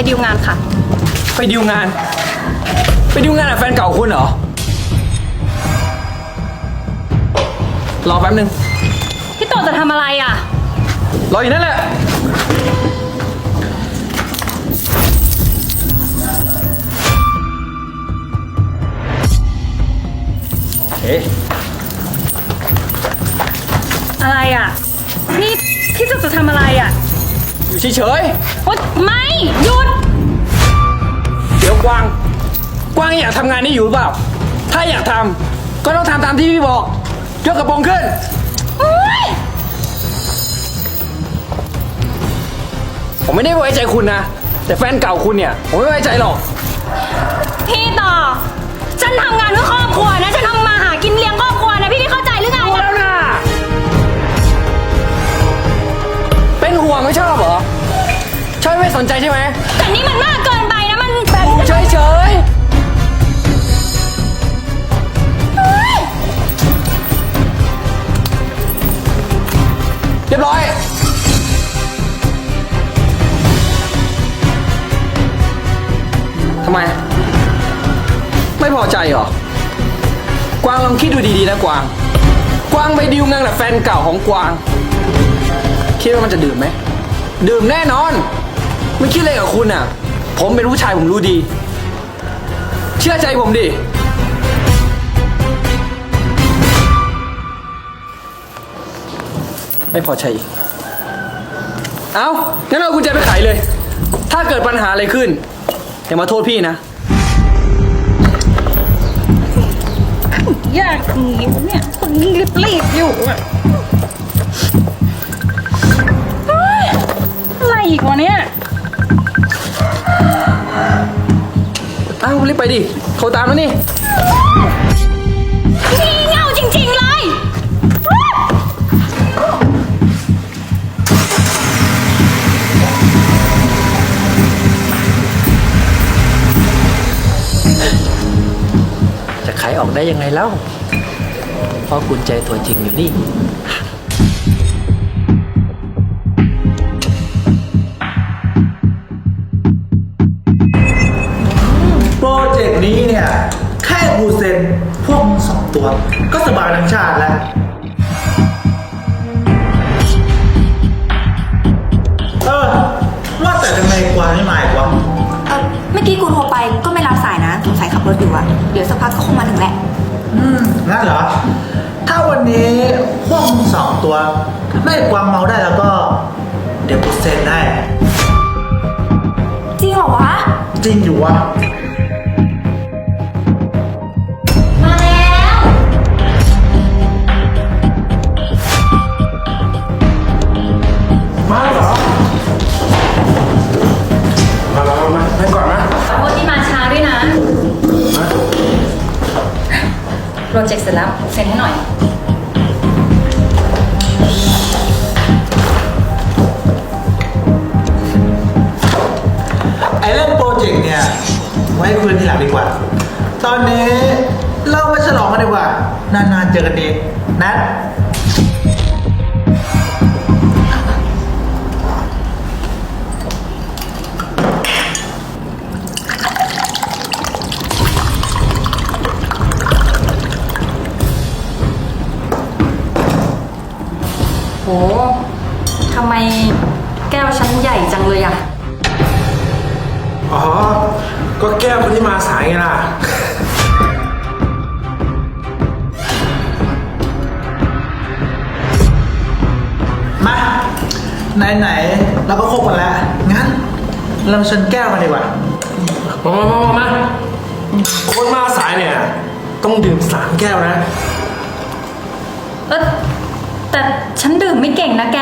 ไปดีลงานค่ะ ไปดิวงาน ไปดิวงานกับแฟนเก่าคุณเหรอ รอแป๊บนึง พี่โตจะทำอะไรอะ รออยู่นั่นแหละ เอ๊ะอะไรอะ นี่พี่โตจะทำอะไรอะ อยู่เฉยโอ๊ยไม่หยุด ๆเดี๋ยวกวาง กวางอยากทำงานนี้อยู่หรือเปล่า ถ้าอยากทำก็ต้องทำตามที่พี่บอก ยกกระโปรงขึ้นเฮ้ยผมไม่ได้ไว้ใจคุณนะ แต่แฟนเก่าคุณเนี่ย ผมไม่ไว้ใจหรอก พี่ต่อ ฉันทำงานเพื่อครอบครัวนะ ฉันทำมาหากินเลี้ยงครอบครัวนะ พี่ไม่เข้าใจหรือไงรู้อะแล้วนะเป็นห่วงไม่ชอบเหรอชอบ ไม่สนใจใช่ไหมแต่นี่มันมากเกินไปนะมันแบบอยู่เฉยเฉยๆเรียบร้อยทำไม ไม่พอใจเหรอ กวางลองคิดดูดีๆนะกวาง กวางไปดิวงานกับแฟนเก่าของกวาง คิดว่ามันจะดื่มไหม ดื่มแน่นอน ไม่คิดอะไรกับคุณอะ ผมเป็นผู้ชายผมรู้ดี เชื่อใจผมดิ ไม่พอใจอีกเอางั้นเอากุญแจไปขายเลย ถ้าเกิดปัญหาอะไรขึ้นอย่ามาโทษพี่นะ ยากอย่างนี้วะเนี่ยคนรีบรีบอยู่อะเฮ้ยอะไรอีกวะเนี่ย เอ้ารีบไปดิโทรตามแล้วนี่ งี่เง่าจริง ๆ เลย จะขายออกได้ยังไงเล่าเพราะกุญแจตัวจริงอยู่นี่ กวางไม่มาอีกวะเอ่อเมื่อกี้กูโทรไปก็ไม่รับสายนะสงสัยขับรถอยู่อะเดี๋ยวสักพักก็คงมาถึงแหละ อืมงั้นเหรอ ถ้าวันนี้พวกมึงสองตัว ไม่กวางเมาได้แล้วก็ เดี๋ยวกูเซ็นได้จริงเหรอวะ จริงอยู่วะ ไว้คุยทีหลังดีกว่า ตอนนี้เรามาฉลองกันดีกว่า นานๆเจอกันดีนัด แก้วคนที่มาสายไงล่ะ มาไหนๆเราก็คบกันแล้ว งั้น เราชนแก้วกันดีกว่ามามามามามาคนมาสายเนี่ย ต้องดื่มสามแก้วนะ เออแต่ฉันดื่มไม่เก่งนะแก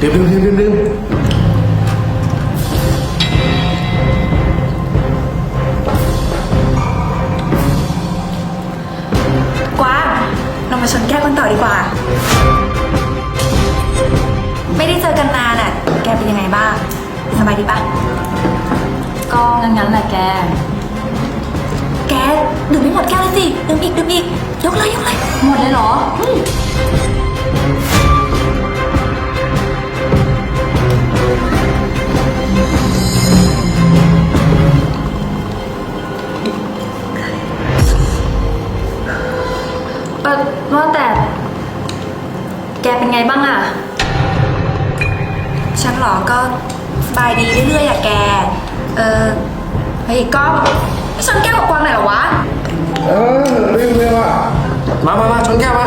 ดื่มดื่มดื่มดื่ม มาชนแก้วกันต่อดีกว่า ไม่ได้เจอกันนานอะแกเป็นยังไงบ้าง สบายดีปะก็งั้นๆแหละแก แกดื่มไม่หมดแก้วเลยสิ ดื่มอีกดื่มอีก ยกเลยยกเลย หมดเลยเหรอเเฮ้ยก้องไม่ชนแก้วกับกวางไหนอยเหรอวะ เออเรื่องเรื่องอะมามามาชนแก้วมา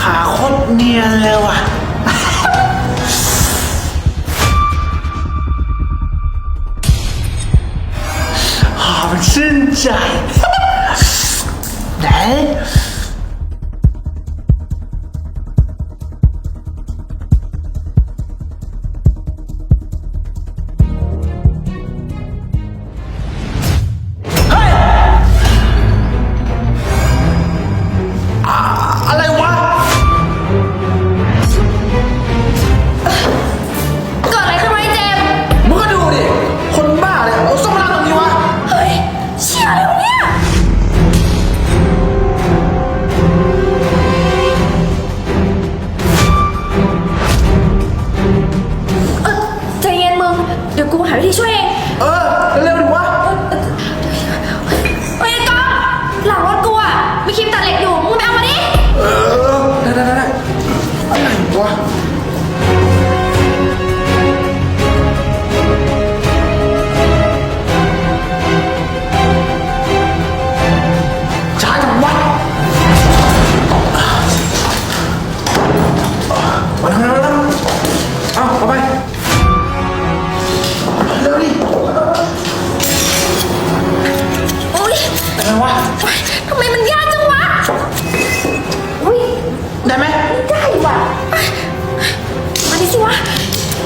ขาโคตรเนียนเลยว่ะ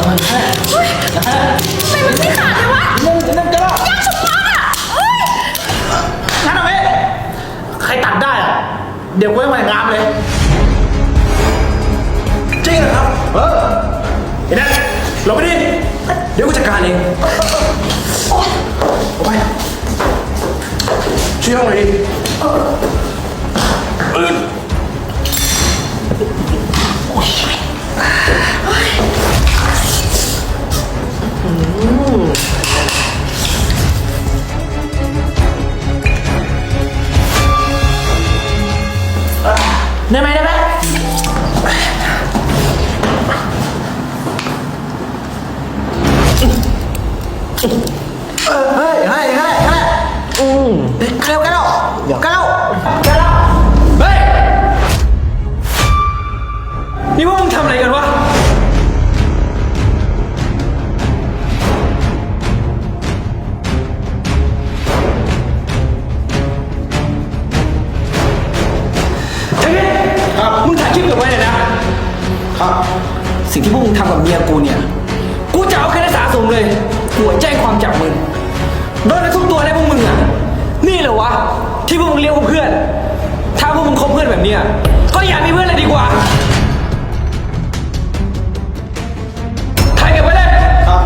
ทำไมมันไม่ขาดเลยวะนั่นนั่นก็ได้ยากชะมัดอะเอ้ยงั้นเอาไว้ใครตัดได้อะเดี๋ยวไว้ใหม่งามเลย จริงเหรอครับ เออไอ้นั่นหลบไปดิ เดี๋ยวกูจัดการเองเอาไปช่วยห้องหน่อยดิ ได้ไหมได้ไหมเออเฮ้ยเฮ้ยเฮ้ยเฮ้ยอืมเร็วกันแล้ว มจับมึงโดนกันทุกตัวเลยพวกมึงอะ นี่เหรอวะ ที่พวกมึงเรียกว่าเพื่อน ถ้าพวกมึงคบเพื่อนแบบเนี้ยก็อย่ามีเพื่อนเลยดีกว่าถ่ายเก็บไว้เลยครับ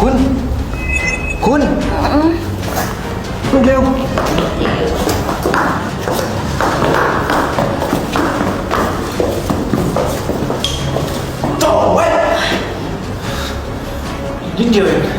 คุณ คุณเร็ว โ